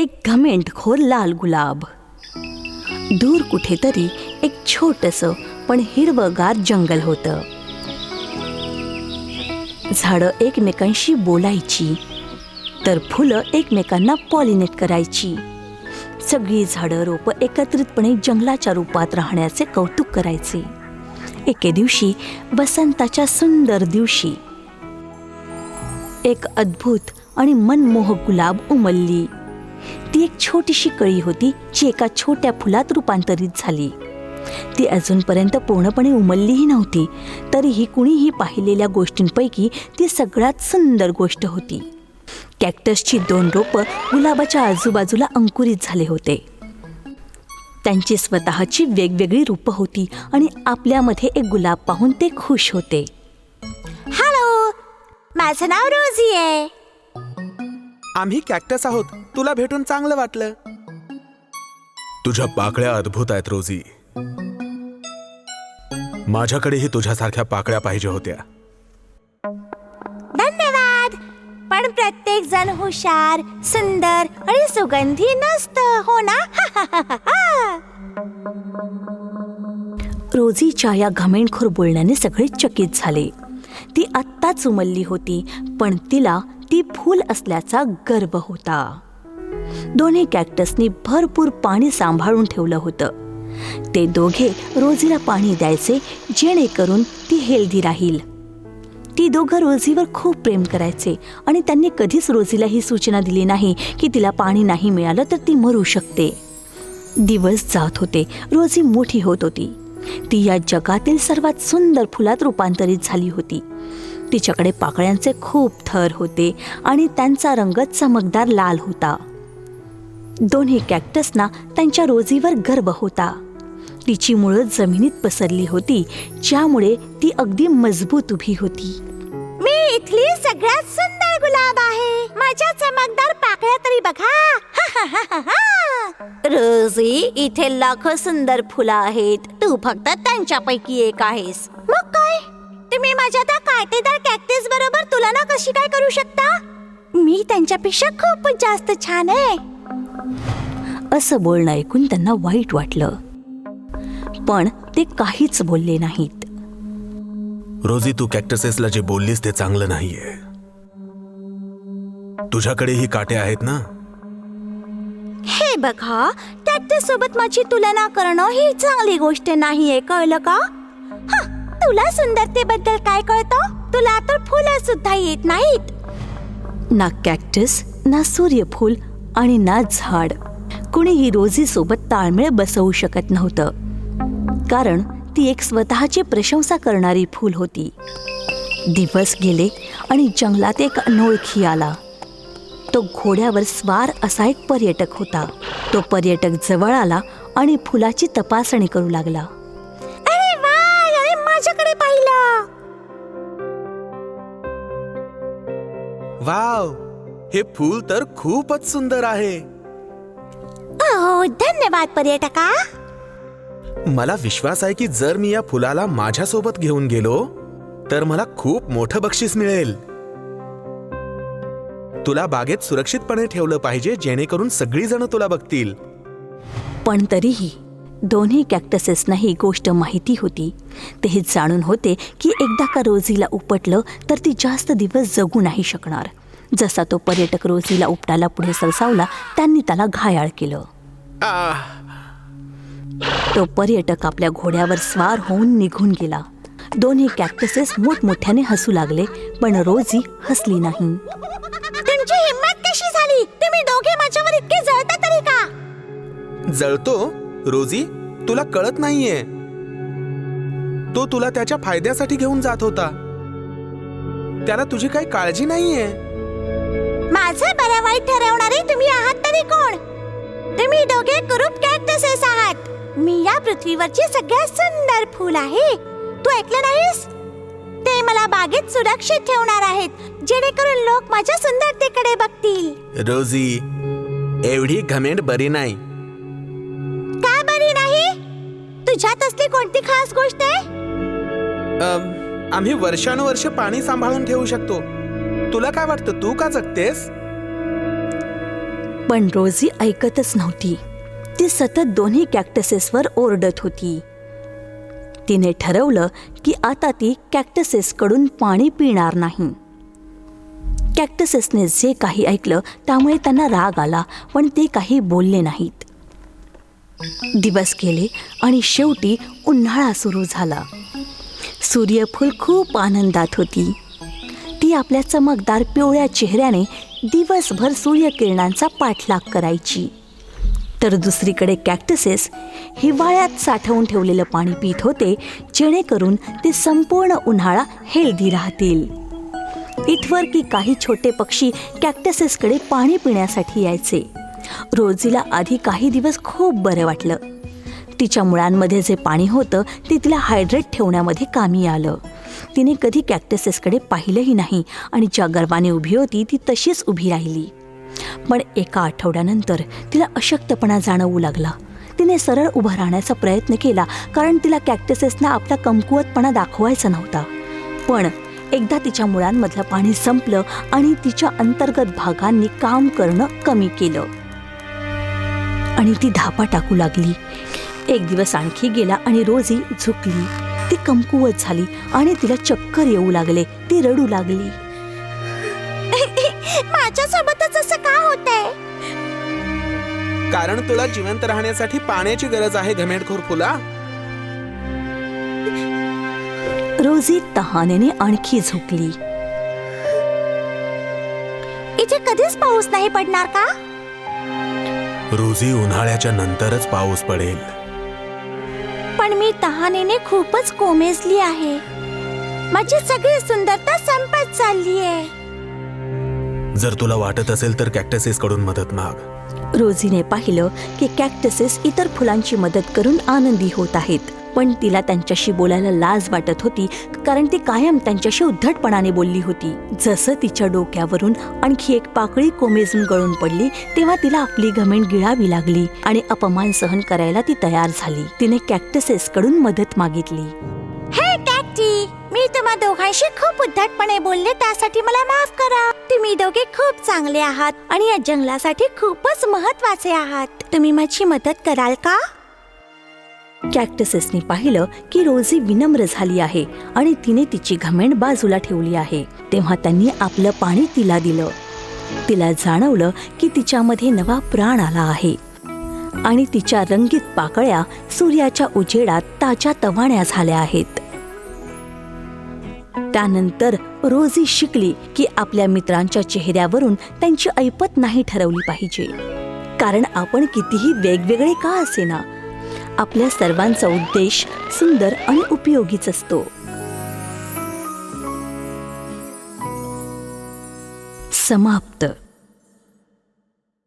एक घमेंटखोर लाल गुलाब. दूर कुठेतरी एक छोटस पण हिरवगार जंगल होतं. झाडं एकमेकांशी बोलायची तर फुलं एकमेकांना पॉलिनेट करायची. सगळी झाडं रोपं एकत्रितपणे जंगलाच्या रूपात राहण्याचे कौतुक करायचे. एके दिवशी वसंताच्या सुंदर दिवशी. एक अद्भुत आणि मनमोहक गुलाब उमलली. ती एक छोटीशी कळी होती जी एका छोट्या फुलात रूपांतरित झाली. ती अजूनपर्यंत पूर्णपणे उमललीही नव्हती तरीही कुणीही पाहिलेल्या गोष्टींपैकी ती सगळ्यात सुंदर गोष्ट होती. कॅक्टसची दोन रोपं गुलाबाच्या आजूबाजूला अंकुरित झाले होते. त्यांची स्वतःची वेगवेगळी रूपं होती आणि आपल्यामध्ये एक गुलाब पाहून ते खुश होते. हॅलो माझं नाव रोझी आहे. आम्ही कॅक्टस आहोत. तुला भेटून चांगलं वाटलं. तुझ्या पाकळ्या अद्भुत आहेत रोजी. माझ्याकडेही तुझ्यासारख्या पाकळ्या पाहिजे होत्या. धन्यवाद. पण प्रत्येक जण हुशार सुंदर आणि सुगंधी नसतं हो ना? रोजीच्या या घमेंडखोर बोलण्याने सगळे चकित झाले. ती आत्ताच उमलली होती पण तिला ती फूल असल्याचा गर्व होता. दोन्ही कॅक्टसनी भरपूर पाणी सांभाळून ठेवलं होतं. ते दोघे रोजीला पाणी द्यायचे जेणेकरून ती हेल्दी राहील. ती दोघं रोजीवर खूप प्रेम करायचे आणि त्यांनी कधीच रोजीला ही सूचना दिली नाही की तिला पाणी नाही मिळालं तर ती मरू शकते. दिवस जात होते रोजी मोठी होत होती. ती या जगातील सर्वात सुंदर फुलात रूपांतरित झाली होती. तिच्याकडे पाकळ्यांचे खूप थर होते आणि त्यांचा रंग चमकदार लाल होता. दोन्ही कॅक्टसना त्यांच्या रोजीवर गर्व होता. तिची मुळं जमिनीत पसरली होती ज्यामुळे ती अगदी मजबूत उभी होती. मी इथली सगळ्यात सुंदर गुलाब आहे. माझ्या चमकदार पाकळ्या तरी बघा. रोजी इथे लाखो सुंदर फुलं आहेत. तू फक्त त्यांच्यापैकी एक आहेस. मग तुम्ही माझ्या त्या काटेदार कॅक्टिस बरोबर तुलना कशी काय करू शकता? मी त्यांच्यापेक्षा खूपच जास्त छान आहे. असं बोलणं ऐकून त्यांना वाईट वाटलं. पण ते काहीच बोलले नाहीत. रोजी तू कॅक्टसेसला जे बोललीस ते चांगलं नाहीये. तुझ्याकडेही काटे आहेत ना? हे बघा कॅक्टस सोबत माझी तुलना करणं ही चांगली गोष्ट नाहीये कळलं का? हं, तुला सुंदरतेबद्दल काय कळतं? तुला तर फुलं सुद्धा येत नाहीत. ना कॅक्टस ना सूर्यफूल आणि ना झाड. कुणीही रोजी सोबत ताळमेळ बसवू शकत नव्हतं. कारण ती एक स्वतःची प्रशंसा करणारी फूल होती. दिवस गेले आणि जंगलात एक अनोळखी आला. तो घोड्यावर स्वार असा एक पर्यटक होता. तो पर्यटक जवळ आला आणि फुलाची तपासणी करू लागला. वाव हे फूल तर खूपच सुंदर आहे. हो धन्यवाद पर्यटका. मला विश्वास आहे की जर मी या फुलाला माझ्यासोबत घेऊन गेलो तर मला खूप मोठं बक्षीस मिळेल. तुला बागेत सुरक्षितपणे ठेवलं पाहिजे जेणेकरून सगळी जण तुला बघतील. पण तरीही दोन्ही कॅक्टसेसना ही गोष्ट माहिती होती. ते हे जाणून होते की एकदा का रोजीला उपटलं तर ती जास्त दिवस जगू नाही शकणार. जसा तो पर्यटक रोजीला उपटायला पुढे सरसावला त्यांनी त्याला घायाळ केलं. तो पर्यटक आपल्या घोड्यावर स्वार होऊन निघून गेला. दोन्ही कॅक्टसेस मोठमोठ्याने हसू लागले पण रोजी हसली नाही. तुमची हिंमत कशी झाली? तुम्ही दोघे माझ्यावर इतके जळता तरी का? जळतो? रोजी तुला कळत नाहीये. तो तुला त्याच्या फायद्यासाठी घेऊन जात होता. त्याला तुझी काही काळजी नाहीये. माझं बरं वाईट ठरवणारे तुम्ही आहात तरी कोण? तुम्ही दोघे कुरूप कॅक्टसेस आहात. मी या पृथ्वीवरची सगळ्यात सुंदर फूल आहे. तू ऐकलं नाहीस? ते मला बागेत सुरक्षित ठेवणार आहेत जेणेकरून लोक माझ्या सुंदरतेकडे बघतील. रोजी एवढी घमेंड बरी नाही. तुझ्यात असली कोणती खास गोष्ट आहे? अम, आम्ही वर्षानुवर्ष पाणी सांभाळून ठेवू शकतो. तुला काय वाटतं तू का जगतेस? पण रोजी ऐकतच नव्हती. ती सतत दोन्ही कॅक्टसेसवर ओरडत होती. तिने ठरवलं की आता ती कॅक्टसेसकडून पाणी पिणार नाही. कॅक्टसेसने जे काही ऐकलं त्यामुळे त्यांना राग आला पण ते काही बोलले नाहीत. दिवस गेले आणि शेवटी उन्हाळा सुरू झाला. सूर्यफूल खूप आनंदात होती. ती आपल्या चमकदार पिवळ्या चेहऱ्याने दिवसभर सूर्यकिरणांचा पाठलाग करायची. तर दुसरीकडे कॅक्टसेस हिवाळ्यात साठवून ठेवलेलं पाणी पित होते जेणेकरून ते संपूर्ण उन्हाळा हेल्दी राहतील. इथवर की काही छोटे पक्षी कॅक्टसेसकडे पाणी पिण्यासाठी यायचे. रोजीला आधी काही दिवस खूप बरं वाटलं. तिच्या मुळांमध्ये जे पाणी होतं ते तिला हायड्रेट ठेवण्यामध्ये कामी आलं. तिने कधी कॅक्टसेसकडे पाहिलंही नाही आणि ज्या गर्वाने उभी होती ती तशीच उभी राहिली. पण एका आठवड्यानंतर तिला अशक्तपणा जाणवू लागला. तिने सरळ उभं राहण्याचा प्रयत्न केला कारण तिला कॅक्टसेसना आपला कमकुवतपणा दाखवायचा नव्हता. पण एकदा तिच्या मुळांमधलं पाणी संपलं आणि तिच्या अंतर्गत भागांनी काम करणं कमी केलं. आणि ती धापा टाकू लागली. एक दिवस आणखी गेला आणि रोजी झुकली. ती कमकुवत झाली आणि तिला चक्कर येऊ लागले. ती रडू लागली. माझ्यासोबतच असं का होतंय? कारण तुला जिवंत राहण्यासाठी पाण्याची गरज आहे घमेडखोर फुला. रोजी तहानेने आणखी झुकली. इथे कधीच पाऊस नाही पडणार का? रोजी उन्हाळ्याच्या नंतरच पाऊस पडेल. पण मी तहानेने खूपच कोमेजली आहे. माझी सगळी सुंदरता संपत चालली आहे जर तुला वाटत असेल तर कॅक्टसेस कडून मदत माग. रोजीने पाहिलं की कॅक्टसेस इतर फुलांची मदत करून आनंदी होत आहेत. पण तिला त्यांच्याशी बोलायला लाज वाटत होती कारण ती कायम त्यांच्याशी उद्धटपणाने बोलली होती. जसं तिच्या डोक्यावरून आणखी एक पाकळी कोमेजून गळून पडली तेव्हा तिला आपली घमेंड गिळावी लागली आणि अपमान सहन करायला ती तयार झाली. तिने कॅक्टसेस कडून मदत मागितली. हे कॅक्टी मी तुम्हा दोघांशी खूप उद्धटपणे बोलले त्यासाठी मला माफ करा. तुम्ही दोघे खूप चांगले आहात आणि या जंगलासाठी खूपच महत्त्वाचे आहात. तुम्ही माझी मदत कराल का? कॅक्टसेसने पाहिलं की रोजी विनम्र झाली आहे आणि तिने तिची घमेंड बाजूला ठेवली आहे. तेव्हा त्यांनी आपलं पाणी तिला दिलं. तिला जाणवलं की तिच्यामध्ये नवा प्राण आला आहे. आणि तिच्या रंगीत पाकळ्या सूर्याच्या उजेडात ताज्या तवाण्या झाल्या आहेत. त्यानंतर रोजी शिकली की आपल्या मित्रांच्या चेहऱ्यावरून त्यांची ऐपत नाही ठरवली पाहिजे. कारण आपण कितीही वेगवेगळे का असेना आपल्या सर्वांचा उद्देश सुंदर आणि उपयोगीच असतो. समाप्त.